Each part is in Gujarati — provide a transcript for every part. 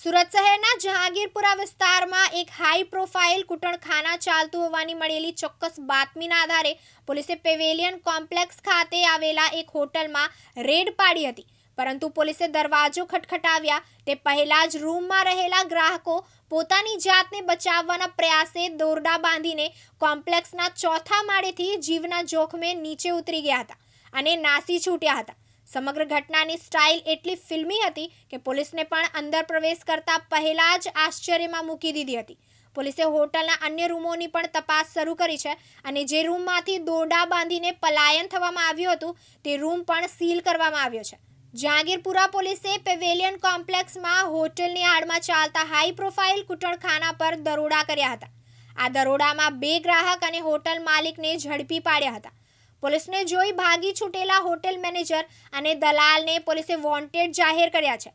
સુરત શહેરના જહાંગીરપુરા વિસ્તારમાં એક હાઈ પ્રોફાઇલ કૂટણખાના ચાલતું હોવાની મળેલી ચોક્કસ બાતમીના આધારે પોલીસે પેવેલિયન કોમ્પ્લેક્સ ખાતે આવેલા એક હોટલમાં રેડ પાડી હતી. પરંતુ પોલીસે દરવાજો ખટખટાવ્યા. તે પહેલા જ રૂમમાં રહેલા ગ્રાહકો પોતાની જાતને બચાવવાના પ્રયાસે દોરડા બાંધીને કોમ્પ્લેક્સના ચોથા માળેથી જીવના જોખમે નીચે ઉતરી ગયા હતા અને નાસી છૂટ્યા હતા. સમગ્ર ઘટનાની સ્ટાઇલ એટલી ફિલ્મી હતી કે પોલીસને પણ અંદર પ્રવેશ કરતા પહેલાં જ આશ્ચર્યમાં મૂકી દીધી હતી. પોલીસે હોટલના અન્ય રૂમોની પણ તપાસ શરૂ કરી છે અને જે રૂમમાંથી દોરડા બાંધીને પલાયન થવામાં આવ્યું હતું, તે રૂમ પણ સીલ કરવામાં આવ્યો છે. જહાંગીરપુરા પોલીસે પેવેલિયન કોમ્પ્લેક્સમાં હોટલની આડમાં ચાલતા હાઈ પ્રોફાઇલ કૂટણખાના પર દરોડા કર્યા હતા. આ દરોડામાં બે ગ્રાહક અને હોટલ માલિકને ઝડપી પાડ્યા હતા. પોલીસને જોઈ ભાગી છૂટેલા હોટેલ મેનેજર અને દલાલને પોલીસે વોન્ટેડ જાહેર કર્યા છે.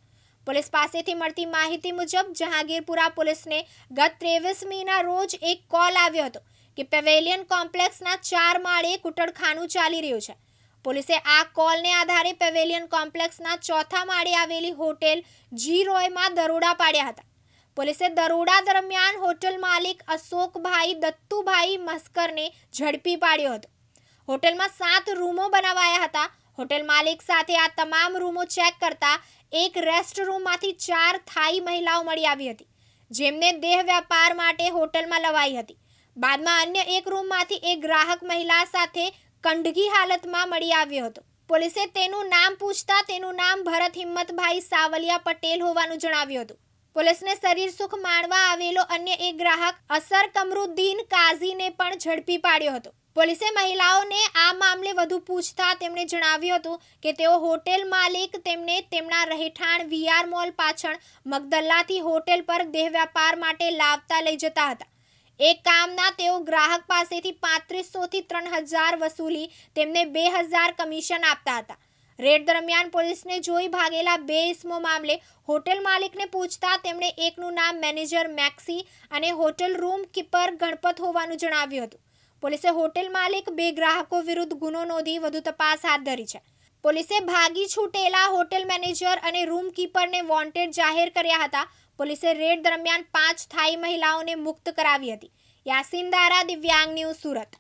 પોલીસ પાસેથી મળતી માહિતી મુજબ, જહાંગીરપુરા પોલીસને ગત ત્રેવીસ મીના રોજ એક કોલ આવ્યો હતો કે પેવેલિયન કોમ્પ્લેક્સના ચાર માળે કુટડખાનું ચાલી રહ્યું છે. પોલીસે આ કોલને આધારે પેવેલિયન કોમ્પ્લેક્સના ચોથા માળે આવેલી હોટેલ જી રોયમાં દરોડા પાડ્યા હતા. પોલીસે દરોડા દરમિયાન હોટલ માલિક અશોકભાઈ દત્તુભાઈ મસ્કરને ઝડપી પાડ્યો હતો. હોટલમાં સાત રૂમો બનાવાયા હતા. હોટેલ માલિક સાથે આ તમામ રૂમો ચેક કરતા એક રેસ્ટ રૂમમાંથી ચાર થાઈ મહિલાઓ મળી આવી હતી, જેમને દેહ વ્યાપાર માટે હોટલમાં લવાઈ હતી. બાદમાં અન્ય એક રૂમમાંથી એક ગ્રાહક મહિલા સાથે કંડગી હાલતમાં મળી આવ્યો હતો. પોલીસે તેનું નામ પૂછતા તેનું નામ ભરત હિંમતભાઈ સાવલિયા પટેલ હોવાનું જણાવ્યું હતું. પોલીસને શરીર સુખ માણવા આવેલો અન્ય એક ગ્રાહક અસર કમરુદ્દીન કાઝીને પણ ઝડપી પાડ્યો હતો. પોલીસે મહિલાઓને આ મામલે વધુ પૂછતા તેમણે જણાવ્યું હતું કે તેઓ હોટેલ માલિક, તેમને તેમના રહેઠાણ વીઆર મોલ પાછળ મગદલ્લાથી હોટેલ પર દેહ વ્યાપાર માટે લાવતા લઈ જતા હતા. એક કામના તેઓ ગ્રાહક પાસેથી પાંત્રીસોથી ત્રણ હજાર વસૂલી તેમને બે હજાર કમિશન આપતા હતા. રેડ દરમિયાન પોલીસને જોઈ ભાગેલા બે ઇસમો મામલે હોટેલ માલિકને પૂછતા તેમણે એકનું નામ મેનેજર મેક્સી અને હોટેલ રૂમ કીપર ગણપત હોવાનું જણાવ્યું હતું. પોલીસે હોટેલ માલિક બે ગ્રાહકો વિરુદ્ધ ગુનો નોંધી વધુ તપાસ હાથ ધરી છે. પોલીસે ભાગી છૂટેલા હોટેલ મેનેજર અને રૂમ કીપરને વોન્ટેડ જાહેર કર્યા હતા. પોલીસે રેડ દરમિયાન પાંચ થાઈ મહિલાઓને મુક્ત કરાવી હતી. યાસીન દારા દિવ્યાંગ ન્યૂઝ સુરત.